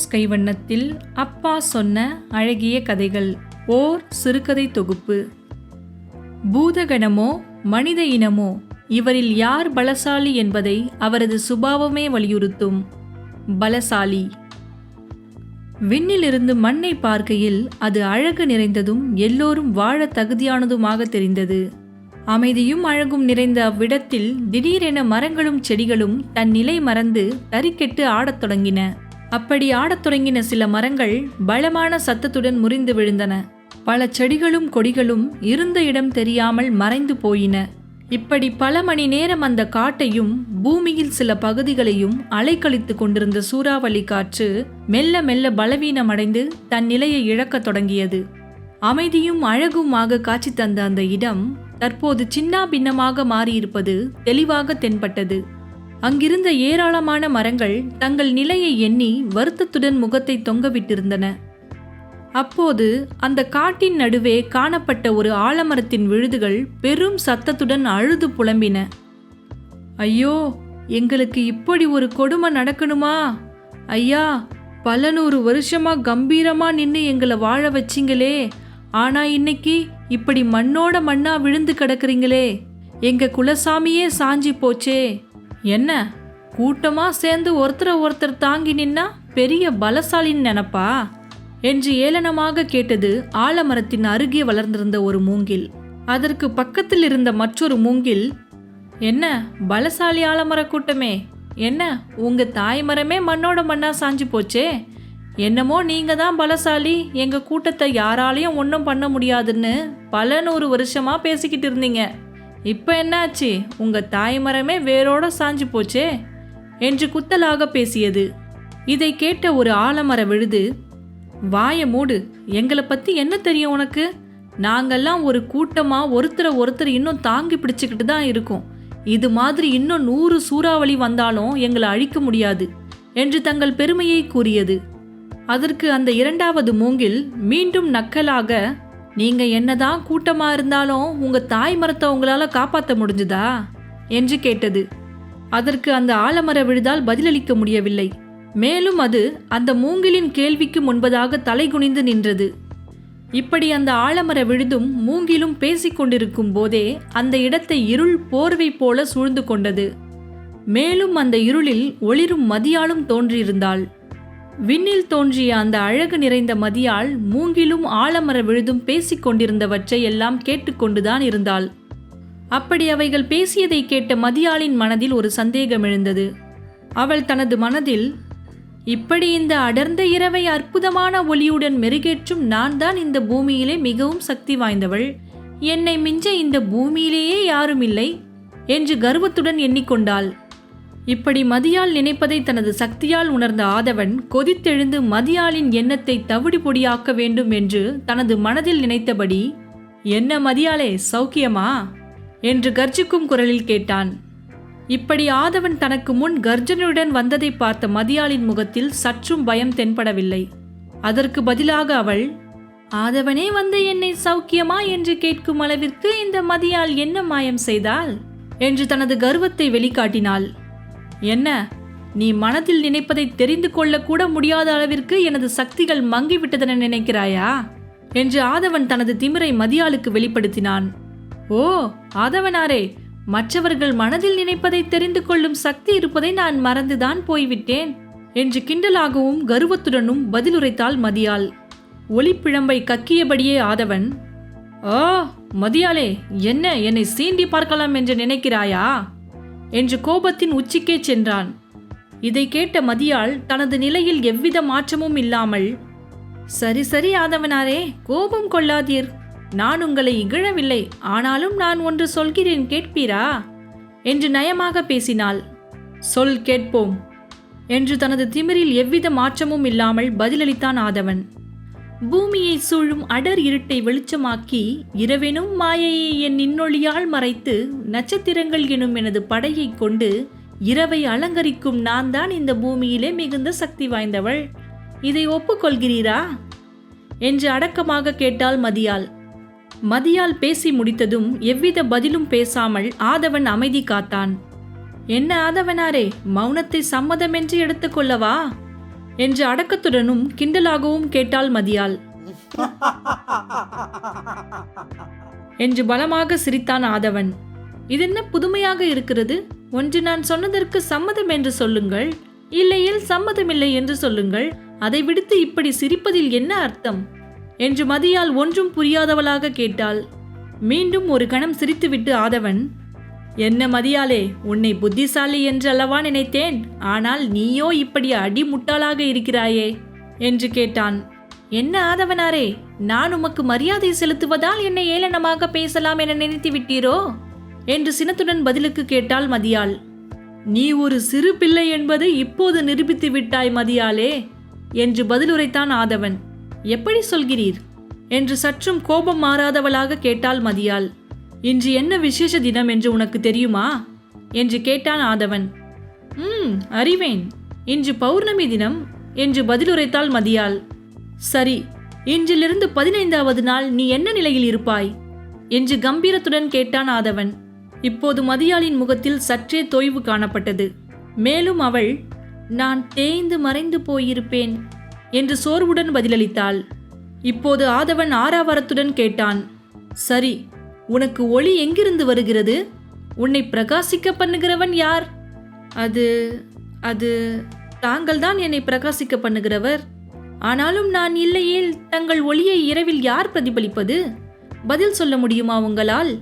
அல்போன்ஸ் கைவண்ணத்தில் அப்பா சொன்ன அழகிய கதைகள். ஓர் சிறுகதை தொகுப்பு. பூதகணமோ மனித இனமோ இவரில் யார் பலசாலி என்பதை அவரது சுபாவமே வலியுறுத்தும். பலசாலி. விண்ணிலிருந்து மண்ணை பார்க்கையில் அது அழகு நிறைந்ததும் எல்லோரும் வாழ தகுதியானதுமாக தெரிந்தது. அமைதியும் அழகும் நிறைந்த அவ்விடத்தில் திடீரென மரங்களும் செடிகளும் தன் நிலை மறந்து தறிக்கெட்டு ஆடத் தொடங்கின. அப்படி ஆடத் தொடங்கின சில மரங்கள் பலமான சத்தத்துடன் முறிந்து விழுந்தன. பல செடிகளும் கொடிகளும் இருந்த இடம் தெரியாமல் மறைந்து போயின. இப்படி பல மணி நேரம் அந்த காட்டையும் பூமியில் சில பகுதிகளையும் அலைக்கழித்து கொண்டிருந்த சூறாவளி காற்று மெல்ல மெல்ல பலவீனமடைந்து தன் நிலையை இழக்கத் தொடங்கியது. அமைதியும் அழகுமாக காட்சி தந்த அந்த இடம் தற்போது சின்னா பின்னமாக மாறியிருப்பது தெளிவாக தென்பட்டது. அங்கிருந்த ஏராளமான மரங்கள் தங்கள் நிலையை எண்ணி வருத்தத்துடன் முகத்தை தொங்கவிட்டிருந்தன. அப்போது அந்த காட்டின் நடுவே காணப்பட்ட ஒரு ஆலமரத்தின் விழுதுகள் பெரும் சத்தத்துடன் அழுது புலம்பின. ஐயோ எங்களுக்கு இப்படி ஒரு கொடுமை நடக்கணுமா? ஐயா பல நூறு வருஷமா கம்பீரமா நின்று எங்களை வாழ வச்சிங்களே. ஆனா இன்னைக்கு இப்படி மண்ணோட மண்ணா விழுந்து கிடக்குறீங்களே. எங்க குலசாமியே சாஞ்சி போச்சே. என்ன? கூட்டமாக சேர்ந்து ஒருத்தரை ஒருத்தர் தாங்கி நின்னா பெரிய பலசாலின்னு நினப்பா? என்று ஏளனமாக கேட்டது ஆலமரத்தின் அருகே வளர்ந்திருந்த ஒரு மூங்கில். அதற்கு பக்கத்தில் இருந்த மற்றொரு மூங்கில் என்ன பலசாலி ஆலமர கூட்டமே? என்ன உங்க தாய் மரமே மண்ணோட மண்ணா சாஞ்சு போச்சே? என்னமோ நீங்க தான் பலசாலி எங்க கூட்டத்தை யாராலையும் ஒன்றும் பண்ண முடியாதுன்னு பல நூறு வருஷமா பேசிக்கிட்டு இருந்தீங்க. இப்போ என்னாச்சு? உங்கள் தாய் மரமே வேரோட சாஞ்சு போச்சே? என்று குத்தலாக பேசியது. இதை கேட்ட ஒரு ஆலமர விழுது. வாய மூடு எங்களை பற்றி என்ன தெரியும் உனக்கு? நாங்கள்லாம் ஒரு கூட்டமாக ஒருத்தரை ஒருத்தர் இன்னும் தாங்கி பிடிச்சிக்கிட்டு தான் இருக்கோம். இது மாதிரி இன்னும் நூறு சூறாவளி வந்தாலும் எங்களை அழிக்க முடியாது என்று தங்கள் பெருமையை கூறியது. அதற்கு அந்த இரண்டாவது மூங்கில் மீண்டும் நக்கலாக நீங்க என்னதான் கூட்டமா இருந்தாலும் உங்க தாய் மரத்தை உங்களால காப்பாற்ற முடிஞ்சுதா? என்று கேட்டது. அதற்கு அந்த ஆலமர விழுதால் பதிலளிக்க முடியவில்லை. மேலும் அது அந்த மூங்கிலின் கேள்விக்கு முன்பதாக தலைகுனிந்து நின்றது. இப்படி அந்த ஆலமர விழுதும் மூங்கிலும் பேசிக்கொண்டிருக்கும் போதே அந்த இடத்தை இருள் போர்வை போல சூழ்ந்து கொண்டது. மேலும் அந்த இருளில் ஒளிரும் மதியாலும் தோன்றியிருந்தாள். விண்ணில் தோன்றிய அந்த அழகு நிறைந்த மதியாள் மூங்கிலும் ஆலமர விழுதும் பேசிக் கொண்டிருந்தவற்றை எல்லாம் கேட்டுக்கொண்டுதான் இருந்தாள். அப்படி அவைகள் பேசியதை கேட்ட மதியாளின் மனதில் ஒரு சந்தேகம் எழுந்தது. அவள் தனது மனதில் இப்படி இந்த அடர்ந்த இரவை அற்புதமான ஒளியுடன் மெருகேற்றும் நான் தான் இந்த பூமியிலே மிகவும் சக்தி வாய்ந்தவள். என்னை மிஞ்ச இந்த பூமியிலேயே யாரும் இல்லை என்று கர்வத்துடன் எண்ணிக்கொண்டாள். இப்படி மதியால் நினைப்பதை தனது சக்தியால் உணர்ந்த ஆதவன் கொதித்தெழுந்து மதியாளின் எண்ணத்தை தவிடு பொடியாக்க வேண்டும் என்று தனது மனதில் நினைத்தபடி என்ன மதியாலே சௌக்கியமா? என்று கர்ஜிக்கும் குரலில் கேட்டான். இப்படி ஆதவன் தனக்கு முன் கர்ஜனுடன் வந்ததை பார்த்த மதியாளின் முகத்தில் சற்றும் பயம் தென்படவில்லை. அதற்கு பதிலாக அவள் ஆதவனே வந்து என்னை சௌக்கியமா என்று கேட்கும் அளவிற்கு இந்த மதியால் என்ன மாயம் செய்தாள்? என்று தனது கர்வத்தை வெளிக்காட்டினாள். என்ன? நீ மனதில் நினைப்பதை தெரிந்து கொள்ளக்கூட முடியாத அளவிற்கு எனது சக்திகள் மங்கிவிட்டதென நினைக்கிறாயா? என்று ஆதவன் தனது திமிரை மதியாளுக்கு வெளிப்படுத்தினான். ஓ ஆதவனாரே மற்றவர்கள் மனதில் நினைப்பதை தெரிந்து கொள்ளும் சக்தி இருப்பதை நான் மறந்துதான் போய்விட்டேன் என்று கிண்டலாகவும் கர்வத்துடனும் பதிலுரைத்தாள் மதியாள். ஒளிப்பிழம்பை கக்கியபடியே ஆதவன் ஆ மதியாளே என்ன என்னை சீண்டி பார்க்கலாம் என்று நினைக்கிறாயா? என்று கோபத்தின் உச்சிக்கே சென்றான். இதை கேட்ட மதியாள் தனது நிலையில் எவ்வித மாற்றமும் இல்லாமல் சரி சரி ஆதவனாரே கோபம் கொள்ளாதீர். நான் உங்களை இகழவில்லை. ஆனாலும் நான் ஒன்று சொல்கிறேன் கேட்பீரா? என்று நயமாக பேசினாள். சொல் கேட்போம். என்று தனது திமிரில் எவ்வித மாற்றமும் இல்லாமல் பதிலளித்தான் ஆதவன். பூமியை சூழும் அடர் இருட்டை வெளிச்சமாக்கி இரவெனும் மாயையை என் நின்னொழியால் மறைத்து நட்சத்திரங்கள் எனும் எனது படையை கொண்டு இரவை அலங்கரிக்கும் நான் தான் இந்த பூமியிலே மிகுந்த சக்தி வாய்ந்தவள். இதை ஒப்புக்கொள்கிறீரா? என்று அடக்கமாக கேட்டாள் மதியால் மதியால் பேசி முடித்ததும் எவ்வித பதிலும் பேசாமல் ஆதவன் அமைதி காத்தான். என்ன ஆதவனாரே மௌனத்தை சம்மதமென்று எடுத்துக்கொள்ளவா என்று அடக்கத்துடனும் கிண்டலாகவும் கேட்டாள் மதியால் என்று பலமாக சிரித்தான் ஆதவன். இதென்ன புதுமையாக இருக்கிறது? ஒன்று நான் சொன்னதற்கு சம்மதம் என்று சொல்லுங்கள். இல்லையில் சம்மதமில்லை என்று சொல்லுங்கள். அதை விடுத்து இப்படி சிரிப்பதில் என்ன அர்த்தம்? என்று மதியால் ஒன்றும் புரியாதவளாக கேட்டாள். மீண்டும் ஒரு கணம் சிரித்துவிட்டு ஆதவன் என்ன மதியாலே உன்னை புத்திசாலி என்று அல்லவா நினைத்தேன்? ஆனால் நீயோ இப்படி அடிமுட்டாளாக இருக்கிறாயே என்று கேட்டான். என்ன ஆதவனாரே நான் உமக்கு மரியாதை செலுத்துவதால் என்னை ஏளனமாக பேசலாம் என நினைத்து விட்டீரோ? என்று சினத்துடன் பதிலுக்கு கேட்டாள் மதியாள். நீ ஒரு சிறு பிள்ளை என்பதை இப்போது நிரூபித்து விட்டாய் மதியாலே என்று பதிலுரைத்தான் ஆதவன். எப்படி சொல்கிறீர்? என்று சற்றும் கோபம் மாறாதவளாக கேட்டாள் மதியாள். இன்று என்ன விசேஷ தினம் என்று உனக்கு தெரியுமா? என்று கேட்டான் ஆதவன். ம் அறிவேன். இன்று பௌர்ணமி தினம் என்று பதிலுரைத்தாள் மதியால் சரி இன்றிலிருந்து பதினைந்தாவது நாள் நீ என்ன நிலையில் இருப்பாய்? என்று கம்பீரத்துடன் கேட்டான் ஆதவன். இப்போது மதியாளின் முகத்தில் சற்றே தொய்வு காணப்பட்டது. மேலும் அவள் நான் தேய்ந்து மறைந்து போயிருப்பேன் என்று சோர்வுடன் பதிலளித்தாள். இப்போது ஆதவன் ஆறாவரத்துடன் கேட்டான். சரி உனக்கு ஒளி எங்கிருந்து வருகிறது? உன்னை பிரகாசிக்க பண்ணுகிறவன் யார்? அது அது தாங்கள் தான் என்னை பிரகாசிக்க பண்ணுகிறவர். ஆனாலும் நான் இல்லையேல் தங்கள் ஒளியை இரவில் யார் பிரதிபலிப்பது? பதில் சொல்ல முடியுமா உங்களால்?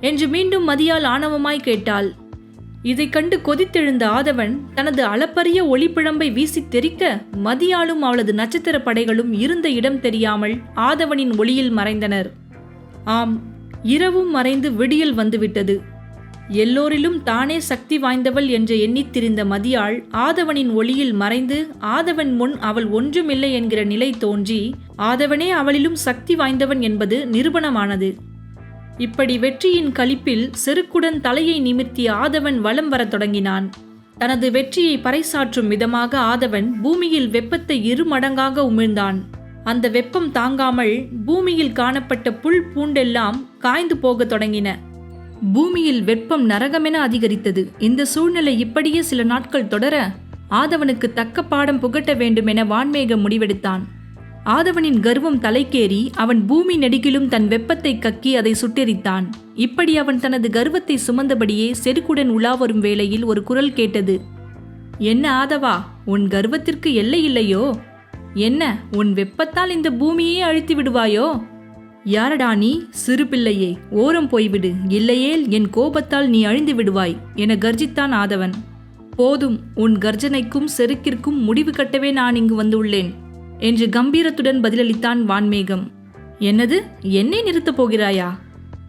என்று மீண்டும் மதியால் ஆணவமாய் கேட்டாள். இதைக் கண்டு கொதித்தெழுந்த ஆதவன் தனது அளப்பரிய ஒளிப்பிழம்பை வீசித் தெறிக்க மதியாலும் அவளது நட்சத்திர படைகளும் இருந்த இடம் தெரியாமல் ஆதவனின் ஒளியில் மறைந்தனர். ஆம் இரவும் மறைந்து விடியல் வந்துவிட்டது. எல்லோரிலும் தானே சக்தி வாய்ந்தவள் என்று எண்ணித் திரிந்த மதியாள் ஆதவனின் ஒளியில் மறைந்து ஆதவன் முன் அவள் ஒன்றுமில்லை என்கிற நிலை தோன்றி ஆதவனே அவளிலும் சக்தி வாய்ந்தவன் என்பது நிரூபணமானது. இப்படி வெற்றியின் களிப்பில் செருக்குடன் தலையை நிமிர்த்தி ஆதவன் வலம் வரத் தொடங்கினான். தனது வெற்றியை பறைசாற்றும் விதமாக ஆதவன் பூமியில் வெப்பத்தை இரு மடங்காக உமிழ்ந்தான். அந்த வெப்பம் தாங்காமல் பூமியில் காணப்பட்ட புல் பூண்டெல்லாம் காய்ந்து போகத் தொடங்கின. பூமியில் வெப்பம் நரகமென அதிகரித்தது. இந்த சூழ்நிலை இப்படியே சில நாட்கள் தொடர ஆதவனுக்கு தக்க பாடம் புகட்ட வேண்டுமென வான்மேகம் முடிவெடுத்தான். ஆதவனின் கர்வம் தலைக்கேறி அவன் பூமி நெடுகிலும் தன் வெப்பத்தை கக்கி அதை சுட்டெரித்தான். இப்படி அவன் தனது கர்வத்தை சுமந்தபடியே செருக்குடன் உலா வரும் வேளையில் ஒரு குரல் கேட்டது. என்ன ஆதவா உன் கர்வத்திற்கு எல்லை இல்லையோ? என்ன உன் வெப்பத்தால் இந்த பூமியே அழித்து விடுவாயோ? யாரடா நீ? சிறு பிள்ளையே ஓரம் போய்விடு. இல்லையேல் என் கோபத்தால் நீ அழிந்து விடுவாய். என கர்ஜித்தான் ஆதவன். போதும் உன் கர்ஜனைக்கும் செருக்கிற்கும் முடிவு கட்டவே நான் இங்கு வந்துள்ளேன் என்று கம்பீரத்துடன் பதிலளித்தான் வான்மேகம். என்னது? என்னை நிறுத்தப் போகிறாயா?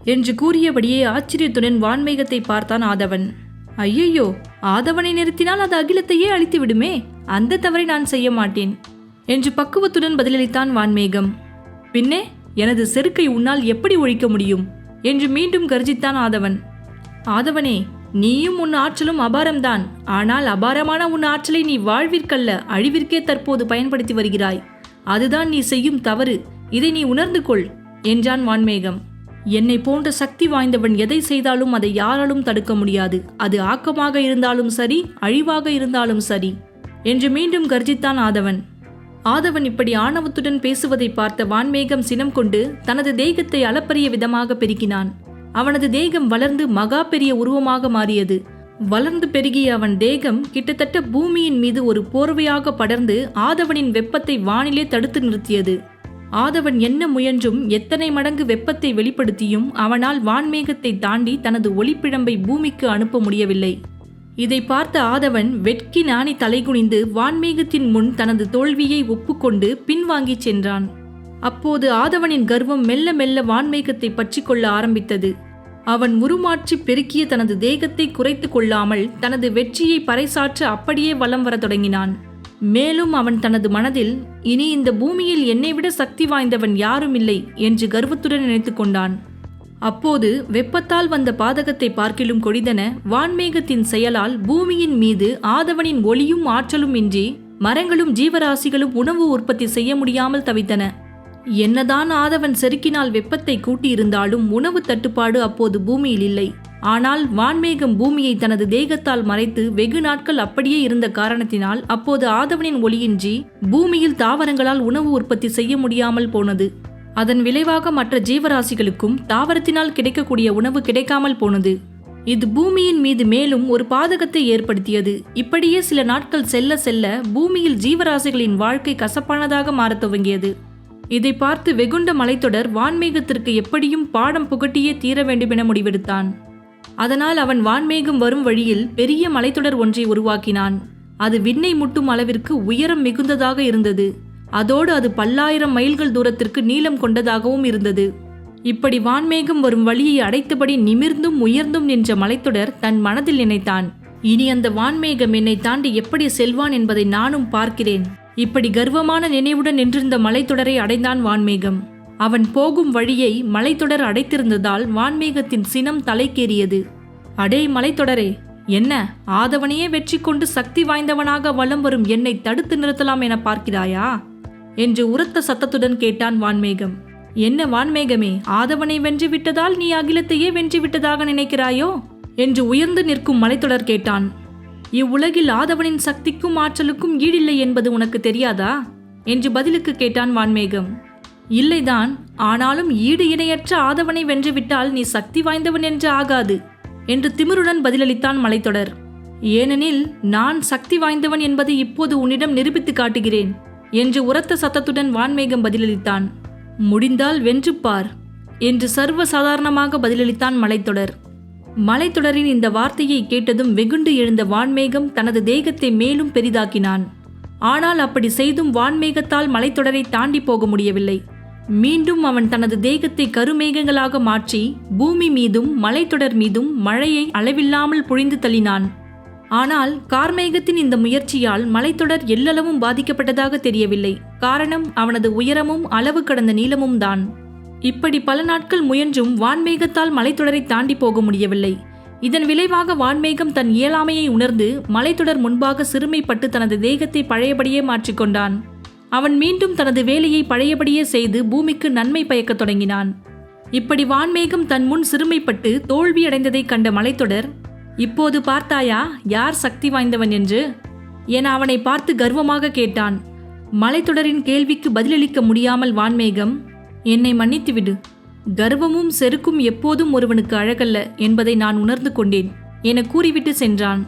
என்று கூறியபடியே ஆச்சரியத்துடன் வான்மேகத்தை பார்த்தான் ஆதவன். ஐயையோ ஆதவனை நிறுத்தினால் அது அகிலத்தையே அழித்து விடுமே? அந்த தவறை நான் செய்ய மாட்டேன் என்று பக்குவத்துடன் பதிலளித்தான் வான்மேகம். பின்னே எனது செருக்கை உன்னால் எப்படி ஒழிக்க முடியும்? என்று மீண்டும் கர்ஜித்தான் ஆதவன். ஆதவனே நீயும் உன் ஆற்றலும் அபாரம்தான். ஆனால் அபாரமான உன் ஆற்றலை நீ வாழ்விற்கல்ல அழிவிற்கே தற்போது பயன்படுத்தி வருகிறாய். அதுதான் நீ செய்யும் தவறு. இதை நீ உணர்ந்து கொள் என்றான் வான்மேகம். என்னை போன்ற சக்தி வாய்ந்தவன் எதை செய்தாலும் அதை யாராலும் தடுக்க முடியாது. அது ஆக்கமாக இருந்தாலும் சரி அழிவாக இருந்தாலும் சரி என்று மீண்டும் கர்ஜித்தான் ஆதவன். ஆதவன் இப்படி ஆணவத்துடன் பேசுவதை பார்த்த வான்மேகம் சினம் கொண்டு தனது தேகத்தை அளப்பரிய விதமாக பெருக்கினான். அவனது தேகம் வளர்ந்து மகா பெரிய உருவமாக மாறியது. வளர்ந்து பெருகிய அவன் தேகம் கிட்டத்தட்ட பூமியின் மீது ஒரு போர்வையாக படர்ந்து ஆதவனின் வெப்பத்தை வானிலே தடுத்து நிறுத்தியது. ஆதவன் என்ன முயன்றும் எத்தனை மடங்கு வெப்பத்தை வெளிப்படுத்தியும் அவனால் வான்மேகத்தை தாண்டி தனது ஒளிப்பிழம்பை பூமிக்கு அனுப்ப முடியவில்லை. இதை பார்த்த ஆதவன் வெட்கி நாணி தலைகுனிந்து வான்மேகத்தின் முன் தனது தோல்வியை ஒப்புக்கொண்டு பின்வாங்கிச் சென்றான். அப்போது ஆதவனின் கர்வம் மெல்ல மெல்ல வான்மேகத்தை பற்றிக்கொள்ள ஆரம்பித்தது. அவன் உருமாற்றி பெருக்கிய தனது தேகத்தை குறைத்து கொள்ளாமல் தனது வெற்றியை பறைசாற்ற அப்படியே வலம் வரத் தொடங்கினான். மேலும் அவன் தனது மனதில் இனி இந்த பூமியில் என்னை விட சக்தி வாய்ந்தவன் யாரும் இல்லை என்று கர்வத்துடன் நினைத்து கொண்டான். அப்போது வெப்பத்தால் வந்த பாதகத்தை பார்க்கிலும் கொடிதன வான்மேகத்தின் செயலால் பூமியின் மீது ஆதவனின் ஒளியும் ஆற்றலும் இன்றி மரங்களும் ஜீவராசிகளும் உணவு உற்பத்தி செய்ய முடியாமல் தவித்தன. என்னதான் ஆதவன் செருக்கினால் வெப்பத்தை கூட்டியிருந்தாலும் உணவு தட்டுப்பாடு அப்போது பூமியில் இல்லை. ஆனால் வான்மேகம் பூமியை தனது தேகத்தால் மறைத்து வெகு நாட்கள் அப்படியே இருந்த காரணத்தினால் அப்போது ஆதவனின் ஒளியின்றி பூமியில் தாவரங்களால் உணவு உற்பத்தி செய்ய முடியாமல் போனது. அதன் விளைவாக மற்ற ஜீவராசிகளுக்கும் தாவரத்தினால் கிடைக்கக்கூடிய உணவு கிடைக்காமல் போனது. இது பூமியின் மீது மேலும் ஒரு பாதகத்தை ஏற்படுத்தியது. இப்படியே சில நாட்கள் செல்ல செல்ல பூமியில் ஜீவராசிகளின் வாழ்க்கை கசப்பானதாக மாறத் துவங்கியது. இதை பார்த்து வெகுண்ட மலைத்தொடர் வான்மேகத்திற்கு எப்படியும் பாடம் புகட்டியே தீர வேண்டுமென முடிவெடுத்தான். அதனால் அவன் வான்மேகம் வரும் வழியில் பெரிய மலைத்தொடர் ஒன்றை உருவாக்கினான். அது விண்ணை முட்டும் அளவிற்கு உயரம் மிகுந்ததாக இருந்தது. அதோடு அது பல்லாயிரம் மைல்கள் தூரத்திற்கு நீளம் கொண்டதாகவும் இருந்தது. இப்படி வான்மேகம் வரும் வழியை அடைத்தபடி நிமிர்ந்தும் உயர்ந்தும் நின்ற மலைத்தொடர் தன் மனதில் நினைத்தான். இனி அந்த வான்மேகம் என்னை தாண்டி எப்படி செல்வான் என்பதை நானும் பார்க்கிறேன். இப்படி கர்வமான நினைவுடன் நின்றிருந்த மலைத்தொடரை அடைந்தான் வான்மேகம். அவன் போகும் வழியை மலைத்தொடர் அடைத்திருந்ததால் வான்மேகத்தின் சினம் தலைக்கேறியது. அடே மலைத்தொடரே என்ன? ஆதவனையே வெற்றி கொண்டு சக்தி வாய்ந்தவனாக வலம் வரும் என்னை தடுத்து நிறுத்தலாம் என பார்க்கிறாயா? என்று உரத்த சத்தத்துடன் கேட்டான் வான்மேகம். என்ன வான்மேகமே ஆதவனை வென்று விட்டதால் நீ அகிலத்தையே வென்று விட்டதாக நினைக்கிறாயோ? என்று உயர்ந்து நிற்கும் மலைத்தொடர் கேட்டான். இவ்வுலகில் ஆதவனின் சக்திக்கும் ஆற்றலுக்கும் ஈடில்லை என்பது உனக்கு தெரியாதா? என்று பதிலுக்கு கேட்டான் வான்மேகம். இல்லைதான் ஆனாலும் ஈடு இணையற்ற ஆதவனை வென்றுவிட்டால் நீ சக்தி வாய்ந்தவன் என்று ஆகாது என்று திமிருடன் பதிலளித்தான் மலைத்தொடர். ஏனெனில் நான் சக்தி வாய்ந்தவன் என்பதை இப்போது உன்னிடம் நிரூபித்து காட்டுகிறேன். என்று உரத்த சத்தத்துடன் வான்மேகம் பதிலளித்தான். முடிந்தால் வென்று பார் என்று சர்வ சாதாரணமாக பதிலளித்தான் மலைத்தொடர். மலைத்தொடரின் இந்த வார்த்தையை கேட்டதும் வெகுண்டு எழுந்த வான்மேகம் தனது தேகத்தை மேலும் பெரிதாக்கினான். ஆனால் அப்படி செய்தும் வான்மேகத்தால் மலைத்தொடரை தாண்டி போக முடியவில்லை. மீண்டும் அவன் தனது தேகத்தை கருமேகங்களாக மாற்றி பூமி மீதும் மலைத்தொடர் மீதும் மழையை அளவில்லாமல் புழிந்து தள்ளினான். ஆனால் கார்மேகத்தின் இந்த முயற்சியால் மலைத்தொடர் எல்லளவும் பாதிக்கப்பட்டதாக தெரியவில்லை. காரணம் அவனது உயரமும் அளவு கடந்த நீளமும் தான். இப்படி பல நாட்கள் முயன்றும் வான்மேகத்தால் மலைத்தொடரை தாண்டி போக முடியவில்லை. இதன் விளைவாக வான்மேகம் தன் இயலாமையை உணர்ந்து மலைத்தொடர் முன்பாக சிறுமைப்பட்டு தனது தேகத்தை பழையபடியே மாற்றிக்கொண்டான் அவன் மீண்டும் தனது வேலையை பழையபடியே செய்து பூமிக்கு நன்மை பயக்கத் தொடங்கினான். இப்படி வான்மேகம் தன் முன் சிறுமைப்பட்டு தோல்வியடைந்ததைக் கண்ட மலைத்தொடர் இப்போது பார்த்தாயா யார் சக்தி வாய்ந்தவன் என்று? என அவனை பார்த்து கர்வமாக கேட்டான். மலைத்தொடரின் கேள்விக்கு பதிலளிக்க முடியாமல் வான்மேகம் என்னை மன்னித்துவிடு கர்வமும் செருக்கும் எப்போதும் ஒருவனுக்கு அழகல்ல என்பதை நான் உணர்ந்து கொண்டேன் என கூறிவிட்டு சென்றான்.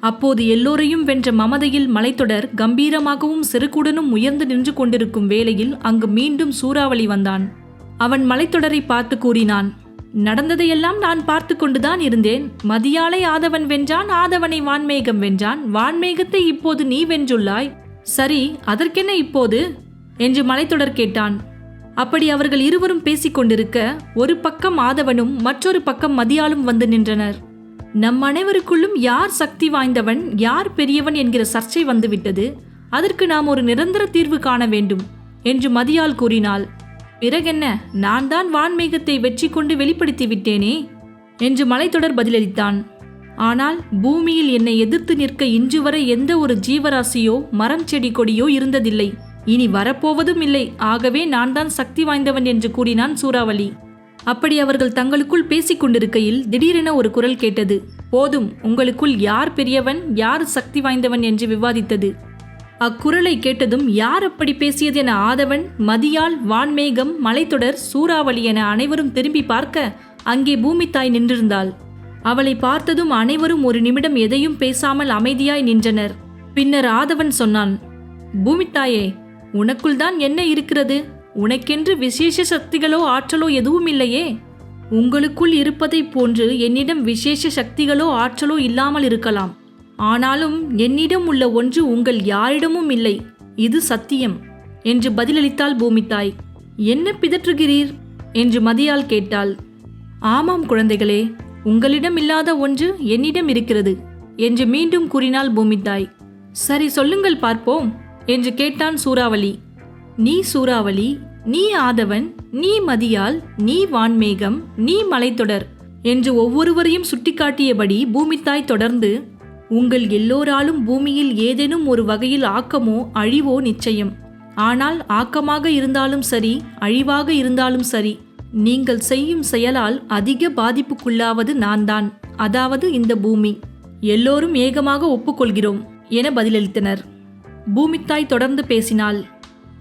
அப்போது எல்லோரையும் வென்ற மமதையில் மலைத்தொடர் கம்பீரமாகவும் செருக்குடனும் உயர்ந்து நின்று கொண்டிருக்கும் வேளையில் அங்கு மீண்டும் சூறாவளி வந்தான். அவன் மலைத்தொடரை பார்த்து கூறினான் நடந்ததையெல்லாம் நான் பார்த்து கொண்டுதான் இருந்தேன். மதியாலை ஆதவன் வென்றான் ஆதவனை வான்மேகம் வென்றான். வான்மேகத்தை இப்போது நீ வென்றுள்ளாய். சரி அதற்கென்ன இப்போது? என்று மலைத்தொடர் கேட்டான். அப்படி அவர்கள் இருவரும் பேசிக்கொண்டிருக்க ஒரு பக்கம் ஆதவனும் மற்றொரு பக்கம் மதியாலும் வந்து நின்றனர். நம் அனைவருக்குள்ளும் யார் சக்தி வாய்ந்தவன் யார் பெரியவன் என்கிற சர்ச்சை வந்துவிட்டது. அதற்கு நாம் ஒரு நிரந்தர தீர்வு காண வேண்டும் என்று மதியால் கூறினாள். பிறகென்ன நான் தான் வான்மேகத்தை வெற்றி கொண்டு வெளிப்படுத்தி விட்டேனே என்று மலைத்தொடர் பதிலளித்தான். ஆனால் பூமியில் என்னை எதிர்த்து நிற்க இன்று வரை எந்த ஒரு ஜீவராசியோ மரம் செடி கொடியோ இருந்ததில்லை. இனி வரப்போவதும் இல்லை. ஆகவே நான் தான் சக்தி வாய்ந்தவன் என்று கூறினான் சூறாவளி. அப்படி அவர்கள் தங்களுக்குள் பேசிக் கொண்டிருக்கையில் திடீரென ஒரு குரல் கேட்டது. போதும் உங்களுக்குள் யார் பெரியவன் யார் சக்தி வாய்ந்தவன் என்று விவாதித்தது. அக்குரலை கேட்டதும் யார் அப்படி பேசியது என ஆதவன் மதியால் வான்மேகம் மலைத்தொடர் சூறாவளி என அனைவரும் திரும்பி பார்க்க அங்கே பூமித்தாய் நின்றிருந்தாள். அவளை பார்த்ததும் அனைவரும் ஒரு நிமிடம் எதையும் பேசாமல் அமைதியாய் நின்றனர். பின்னர் ஆதவன் சொன்னான் பூமித்தாயே உனக்குள் தான் என்ன இருக்கிறது? உனக்கென்று விசேஷ சக்திகளோ ஆற்றலோ எதுவும் இல்லையே? உங்களுக்குள் இருப்பதைப் போன்று என்னிடம் விசேஷ சக்திகளோ ஆற்றலோ இல்லாமல் இருக்கலாம். ஆனாலும் என்னிடம் உள்ள ஒன்று உங்கள் யாரிடமும் இல்லை இது சத்தியம் என்று பதிலளித்தாள் பூமித்தாய். என்ன பிதற்றுகிறீர்? என்று மதியால் கேட்டாள். ஆமாம் குழந்தைகளே உங்களிடம் இல்லாத ஒன்று என்னிடம் இருக்கிறது என்று மீண்டும் கூறினாள் பூமித்தாய். சரி சொல்லுங்கள் பார்ப்போம் என்று கேட்டான் சூறாவளி. நீ சூறாவளி நீ ஆதவன் நீ மதியால் நீ வான்மேகம் நீ மலைத்தொடர் என்று ஒவ்வொருவரையும் சுட்டிக்காட்டியபடி பூமித்தாய் தொடர்ந்து உங்கள் எல்லோராலும் பூமியில் ஏதேனும் ஒரு வகையில் ஆக்கமோ அழிவோ நிச்சயம். ஆனால் ஆக்கமாக இருந்தாலும் சரி அழிவாக இருந்தாலும் சரி. நீங்கள் செய்யும் செயலால் அதிக பாதிப்புக்குள்ளாவது நான்தான் அதாவது இந்த பூமி. எல்லோரும் ஏகமாக ஒப்புக்கொள்கிறோம் என பதிலளித்தனர். பூமித்தாய் தொடர்ந்து பேசினாள்.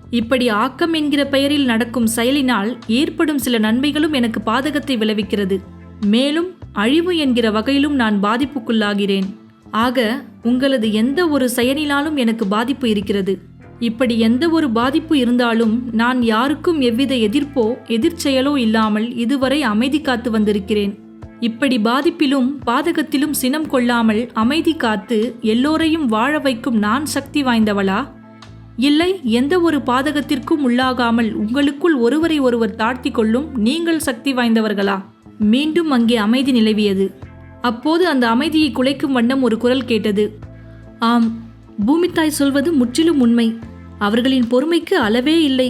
இப்படி ஆக்கம் என்கிற பெயரில் நடக்கும் செயலினால் ஏற்படும் சில நன்மைகளும் எனக்கு பாதகத்தை விளைவிக்கிறது. மேலும் அழிவு என்கிற வகையிலும் நான் பாதிப்புக்குள்ளாகிறேன். ஆக உங்களது எந்த ஒரு செயலினாலும் எனக்கு பாதிப்பு இருக்கிறது. இப்படி எந்த ஒரு பாதிப்பு இருந்தாலும் நான் யாருக்கும் எவ்வித எதிர்ப்போ எதிர்ச்செயலோ இல்லாமல் இதுவரை அமைதி காத்து வந்திருக்கிறேன். இப்படி பாதிப்பிலும் பாதகத்திலும் சினம் கொள்ளாமல் அமைதி காத்து எல்லோரையும் வாழ வைக்கும் நான் சக்தி வாய்ந்தவளா? இல்லை எந்த ஒரு பாதகத்திற்கும் உள்ளாகாமல் உங்களுக்குள் ஒருவரை ஒருவர் தாழ்த்தி கொள்ளும் நீங்கள் சக்தி வாய்ந்தவர்களா? மீண்டும் அங்கே அமைதி நிலவியது. அப்போது அந்த அமைதியை குலைக்கும் வண்ணம் ஒரு குரல் கேட்டது. ஆம் பூமித்தாய் சொல்வது முற்றிலும் உண்மை. அவர்களின் பொறுமைக்கு அளவே இல்லை.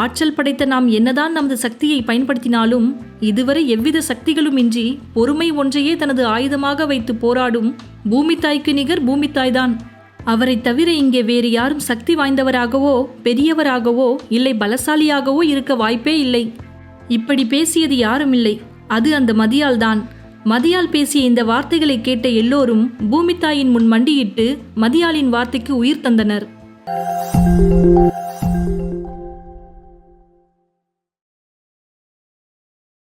ஆற்றல் படைத்த நாம் என்னதான் நமது சக்தியை பயன்படுத்தினாலும் இதுவரை எவ்வித சக்திகளும் இன்றி பொறுமை ஒன்றையே தனது ஆயுதமாக வைத்து போராடும் பூமித்தாய்க்கு நிகர் பூமித்தாய்தான். அவரை தவிர இங்கே வேறு யாரும் சக்தி வாய்ந்தவராகவோ பெரியவராகவோ இல்லை பலசாலியாகவோ இருக்க வாய்ப்பே இல்லை. இப்படி பேசியது யாரும் இல்லை அது அந்த மதியால்தான் மதியால் பேசிய இந்த வார்த்தைகளை கேட்ட எல்லோரும் பூமித்தாயின் முன் மண்டியிட்டு மதியாலின் வார்த்தைக்கு உயிர் தந்தனர்.